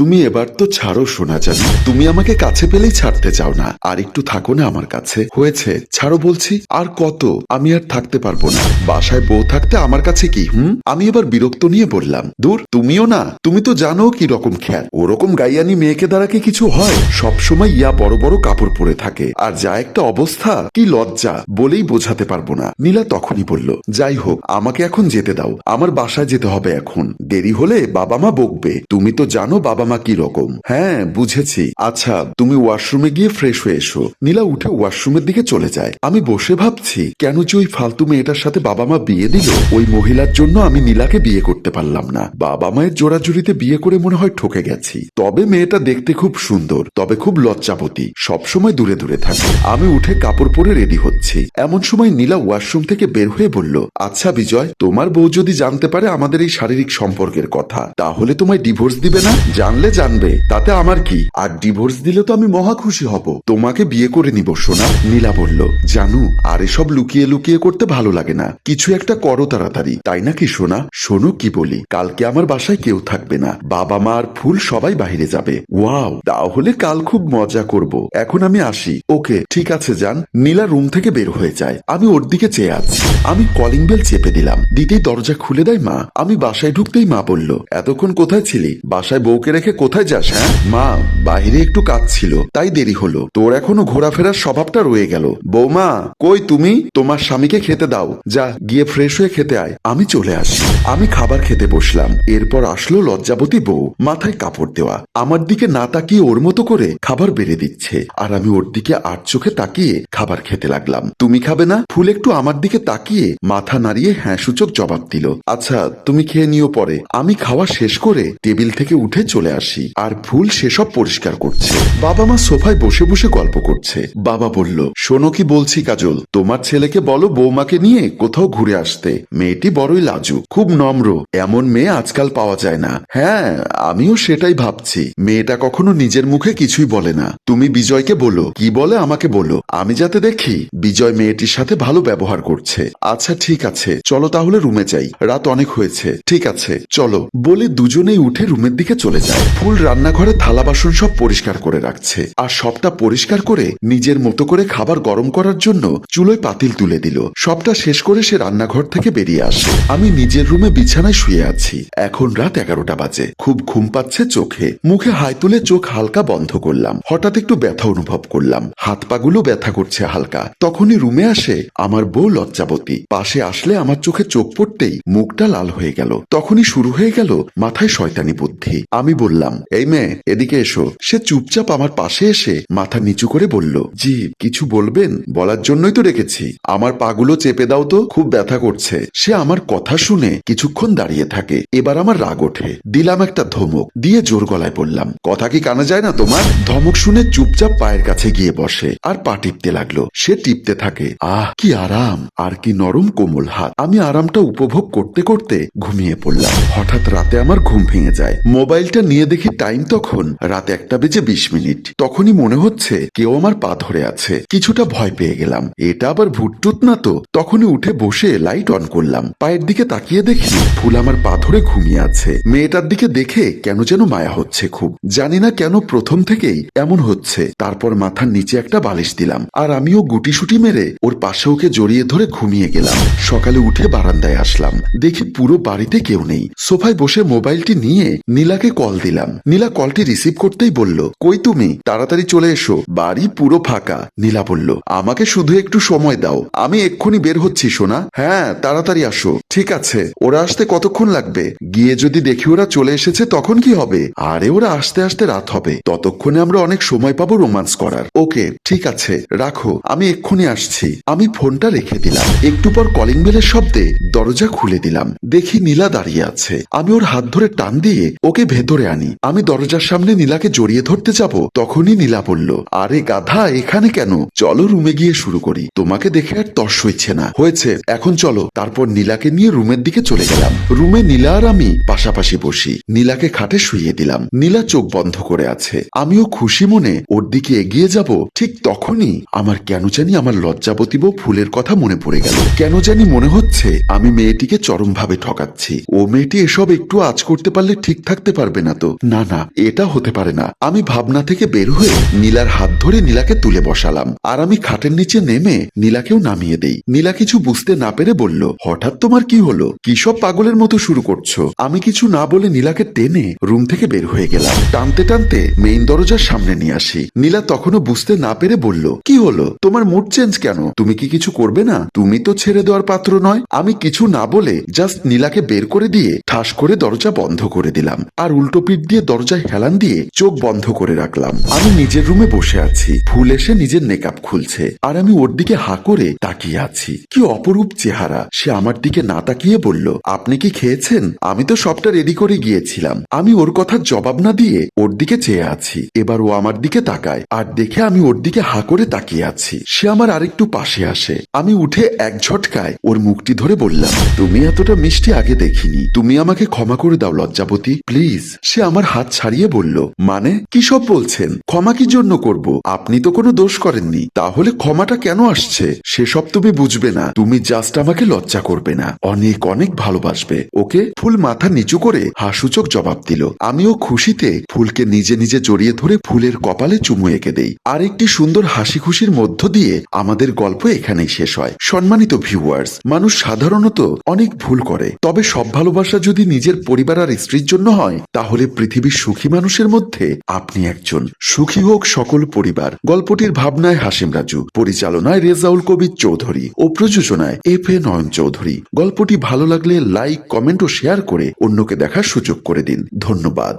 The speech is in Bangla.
তুমি এবার তো ছাড়ো শোনা জানি তুমি আমাকে কাছে পেলেই ছাড়তে চাও না। আর একটু থাকো না আমার কাছে। হয়েছে, ছাড়ো বলছি। আর কত? আমি আর থাকতে পারব না। বাসায় বউ থাকতে আমার কাছে কি, হুম? আমি এবার বিরক্ত নিয়ে বললাম, দূর, তুমিও না। তুমি তো জানো কি রকম খ্যাল। ওরকম গাইয়ানি মেয়েকে দ্বারা কি কিছু হয়? সব সময় ইয়া বড় বড় কাপড় পরে থাকে। আর যা একটা অবস্থা, কি লজ্জা। বলেই বোঝাতে পারব না। নীলা তখনই বলল, যাই হোক, আমাকে এখন যেতে দাও। আমার বাসায় যেতে হবে এখন। দেরি হলে বাবা মা বকবে। তুমি তো জানো বাবা মা কি রকম? হ্যাঁ বুঝেছি। আচ্ছা তুমি ওয়াশরুমে গিয়ে ফ্রেশ হয়ে এসো। নীলা উঠে ওয়াশরুমের দিকে চলে যায়। আমি বসে ভাবছি, কেন যে ওই ফালতু মেয়েটার সাথে বাবা মা বিয়ে দিল? ওই মহিলার জন্য আমি নীলাকে বিয়ে করতে পারলাম না। বাবা মায়ের জোড়াজুড়িতে বিয়ে করে মনে হয় ঠকে গেছি। তবে মেয়েটা দেখতে খুব সুন্দর, তবে খুব লজ্জাবতী সবসময় দূরে দূরে থাকে। আমি উঠে কাপড় পরে রেডি হচ্ছি। এমন সময় নীলা ওয়াশরুম থেকে বের হয়ে বলল আচ্ছা বিজয়, তোমার বউ যদি জানতে পারে আমাদের এই শারীরিক সম্পর্কের কথা, তাহলে তোমায় ডিভোর্স দিবে না? জানলে জানবে, তাতে আমার কি? আর ডিভোর্স দিলে তো আমি মহা খুশি হব। তোমাকে বিয়ে করে নিব, সোনা, নীলা বলল। জানু, আর এসব লুকিয়ে লুকিয়ে করতে ভালো লাগে না। কিছু একটা করো তাড়াতাড়ি। তাই নাকি, সোনা? শোনো কি বলি, কালকে আমার বাসায় কেউ থাকবে না। বাবা, মা আর ফুল সবাই বাইরে যাবে। ওয়াও, তাহলে কাল খুব মজা করব। এখন আমি আসি। ওকে, ঠিক আছে যান নীলা রুম থেকে বের হয়ে যায়। আমি ওর দিকে চেয়ে আছি। আমি কলিং বেল চেপে দিলাম। দিতেই দরজা খুলে দেয় মা। আমি বাসায় ঢুকতেই মা বলল, এতক্ষণ কোথায় ছিলি? বাসায় বউকে রেখে কোথায় যাস হ্যাঁ? মা, বাইরে একটু কাজ ছিল তাই দেরি হলো। তোর এখনও ঘোরাফেরার স্বভাবটা রয়ে গেল। বৌমা, কই তুমি? তোমার স্বামীকে খেতে দাও। যা, গিয়ে ফ্রেশ হয়ে খেতে আয়। আমি চলে আসি আমি খাবার খেতে বসলাম। এরপর আসলো লজ্জাবতী বউ, মাথায় কাপড় দেওয়া। আমার দিকে না তাকিয়ে ওর মতো করে খাবার বেড়ে দিচ্ছে। আর আমি ওর দিকে আট চোখে তাকিয়ে খাবার খেতে লাগলাম। তুমি খাবে না? ফুল একটু আমার দিকে তাকিয়ে মাথা নাড়িয়ে হ্যাঁ সূচক জবাব দিল। আচ্ছা তুমি খেয়ে নিও পরে। আমি খাওয়া শেষ করে টেবিল থেকে উঠে চলে আসি। আর ফুল সেসব পরিষ্কার করছে। বাবা মা সোফায় বসে বসে গল্প করছে। বাবা বলল, শোনো কি বলছি কাজল? তোমার ছেলেকে বলো বৌমাকে নিয়ে কোথাও ঘুরে আসতে। মেয়েটি বড়ই লাজু খুব নম্র। এমন মেয়ে আজকাল পাওয়া যায় না। হ্যাঁ আমিও সেটাই ভাবছি। মেয়েটা কখনো নিজের মুখে কিছুই বলে না। তুমি বিজয়কে বলো। কি বলে আমাকে বলো। আমি যাতে দেখি, বিজয় মেয়েটির সাথে ভালো ব্যবহার করছে। আচ্ছা ঠিক আছে। চলো তাহলে রুমে যাই। রাত অনেক হয়েছে। ঠিক আছে, চলো। বলে দুজনেই উঠে রুমের দিকে চলে যায়। ফুল রান্নাঘরে থালা বাসন সব পরিষ্কার করে রাখছে। আর সবটা পরিষ্কার করে নিজের মতো করে খাবার গরম করার জন্য চুলোয় পাতিল তুলে দিল। সবটা শেষ করে সে রান্নাঘর থেকে বেরিয়ে আসে। আমি নিজের রুমে বিছানায় শুয়ে আছি। এখন রাত এগারোটা বাজে। খুব ঘুম পাচ্ছে চোখে। মুখে হাই তুলে চোখ হালকা বন্ধ করলাম। হঠাৎ একটু ব্যথা অনুভব করলাম। হাত পাগুলো ব্যথা করছে হালকা। তখনই রুমে আসে আমার বউ লজ্জাবতী। পাশে আসলে আমার চোখে চোখ পড়তেই মুখটা লাল হয়ে গেল। তখনই শুরু হয়ে গেল মাথায় শয়তানি বুদ্ধি। আমি বললাম এই মেয়ে, এদিকে এসো। সে চুপচাপ আমার পাশে এসে মাথা নিচু করে বলল, জি, কিছু বলবেন? বলার জন্যই তো রেখেছি আমার পাগুলো চেপে দাও তো, খুব ব্যথা করছে। সে আমার কথা শুনে কিছুক্ষণ দাঁড়িয়ে থাকে। এবার আমার রাগ ওঠে। দিলাম একটা ধমক, দিয়ে জোর গলায় বললাম, কথা কি কানা যায় না তোমার? ধমক শুনে চুপচাপ পায়ের কাছে গিয়ে বসে, আর পা টিপতে লাগল। সে টিপতে থাকে, আহ, কি আরাম, আর কি নরম কোমল হাত। আমি আরামটা উপভোগ করতে করতে ঘুমিয়ে পড়লাম। হঠাৎ রাতে আমার ঘুম ভেঙে যায়। মোবাইলটা নিয়ে দেখি টাইম তখন রাত একটা বেজে বিশ মিনিট। তখনই মনে হচ্ছে কেউ আমার পা ধরে আছে। কিছুটা ভয় পেয়ে গেলাম। এটা আবার ভুটটুত না তো? তখনই উঠে বসে লাইট অন করলাম। পায়ের দিকে তাকিয়ে দেখি ফুল আমার পা ধরে ঘুমিয়ে আছে। মেয়েটার দিকে দেখে কেন যেন মায়া হচ্ছে খুব। জানি না কেন প্রথম থেকেই এমন হচ্ছে। তারপর মাথার নিচে একটা বালিশ দিলাম। আর আমিও গুটিসুটি মেরে ওর পাশে ওকে জড়িয়ে ধরে ঘুমিয়ে গেলাম। সকালে উঠে বারান্দায় আসলাম। দেখি পুরো বাড়িতে কেউ নেই। সোফায় বসে মোবাইলটি নিয়ে নীলাকে কল দিলাম। নীলা কলটি রিসিভ করতেই বলল, কই তুমি? তাড়াতাড়ি চলে এসো। বাড়ি পুরো ফাঁকা। নীলা বলল, আমাকে শুধু একটু সময় দাও। আমি এক্ষুনি বের হচ্ছি, সোনা। হ্যাঁ তাড়াতাড়ি আসো। ঠিক আছে। ওরা আসতে কতক্ষণ লাগবে? গিয়ে যদি দেখি ওরা চলে এসেছে, তখন কি হবে? আরে, ওরা আসতে আসতে রাত হবে। ততক্ষণে আমরা অনেক সময় পাবো রোমান্স করার। ওকে, ঠিক আছে। রাখো। আমি এক্ষুনি আসছি। আমি ফোনটা রেখে দিলাম। একটু পর কলিং বেলের শব্দে দরজা খুলে দিলাম। দেখি নীলা দাঁড়িয়ে আছে। আমি ওর হাত ধরে টান দিয়ে ওকে ভেতরে আনি। আমি দরজার সামনে নীলাকে জড়িয়ে ধরতে যাব। তখনই নীলা বলল, আরে গাধা, এখানে কেন? চলো রুমে গিয়ে শুরু করি। তোমাকে দেখে আর তর্স হইছে না। হয়েছে, এখন চলো। তারপর নীলাকে নিয়ে রুমের দিকে চলে গেলাম। রুমে নীলা আর আমি পাশাপাশি বসি। নীলাকে খাটে শুইয়ে দিলাম। নীলা চোখ বন্ধ করে আছে। আমিও খুশি মনে ওর দিকে এগিয়ে যাব। ঠিক তখনই আমার কেন জানি আমার লজ্জাবতী বউ ফুলের কথা মনে পড়ে গেল। কেন জানি মনে হচ্ছে আমি মেয়েটিকে চরমভাবে ঠকাচ্ছি। ও মেয়েটি এসব একটু আজ করতে পারলে ঠিক থাকতে পারবে না তো। না না, এটা হতে পারে না। আমি ভাবনা থেকে বের হয়ে নীলার হাত ধরে নীলাকে তুলে বসালাম। আর আমি খাটের নিচে নেমে নীলাকেও নামিয়ে দেই। নীলা কিছু বুঝতে না পেরে বলল, হঠাৎ তোমার কি হলো? কি সব পাগলের মতো শুরু করছ? আমি কিছু না বলে নীলাকে টেনে রুম থেকে বের হয়ে গেলাম। টানতে টানতে মেইন দরজার সামনে নিয়ে আসি। নীলা তখনও বুঝতে না পেরে বলল, কি হলো? তোমার মুড চেঞ্জ কেন? তুমি কি কিছু করবে না? তুমি তো ছেড়ে দেওয়ার পাত্র নয়। আমি কিছু না বলে জাস্ট নীলাকে বের করে দিয়ে ঠাস করে দরজা বন্ধ করে দিলাম। আর উল্টো পিঠ দিয়ে দরজায় হেলান দিয়ে চোখ বন্ধ করে রাখলাম। আমি নিজের রুমে বসে আছি। ফুল এসে নিজের মেকআপ খুলছে। আর আমি ওর দিকে হা করে তাকিয়ে আছি। কি অপরূপ চেহারা। সে আমার দিকে না তাকিয়ে বলল, আপনি কি খেয়েছেন? আমি তো সবটা রেডি করে গিয়েছিলাম। আমি ওর কথার জবাব না দিয়ে ওর দিকে চেয়ে আছি। এবার ও আমার দিকে তাকায়। আর দেখে আমি ওর দিকে হা করে তাকিয়ে আছি। সে আমার আরেকটু পাশে আসে। আমি উঠে এক ঝটকায় ওর মুখটি ধরে বললাম, তুমি এতটা মিষ্টি আগে দেখিনি। তুমি আমাকে ক্ষমা করে দাও, লজ্জাবতী। প্লিজ। সে আমার হাত ছাড়িয়ে বলল মানে কি সব বলছেন? ক্ষমা কি জন্য করব? আপনি তো কোনো দোষ করেননি। তাহলে ক্ষমাটা কেন আসছে? সেসব তুমি বুঝবে না। তুমি জাস্ট আমাকে লজ্জা করবে না। অনেক অনেক ভালোবাসবে। ওকে ফুল মাথা নিচু করে হাসুচক জবাব দিল। আমিও খুশিতে ফুলকে নিজে নিজে জড়িয়ে ধরে ফুলের কপালে চুমু এঁকে দেই। আর একটি সুন্দর হাসি খুশির মধ্য দিয়ে আমাদের গল্প এখানেই শেষ হয়। সম্মানিত ভিউয়ার্স মানুষ সাধারণত অনেক ভুল করে। তবে সব ভালোবাসা যদি নিজের পরিবার আর স্ত্রীর জন্য হয়, তাহলে পৃথিবীর সুখী মানুষের মধ্যে আপনি একজন। সুখী হোক সকল পরিবার। গল্পটির ভাবনায় হাসিম রাজু, পরিচালনায় রেজাউল কবির চৌধুরী ও প্রযোজনায় এফ এ নয়ন চৌধুরী। গল্পটি ভালো লাগলে লাইক, কমেন্ট ও শেয়ার করে অন্যকে দেখার সুযোগ করে দিন। ধন্যবাদ।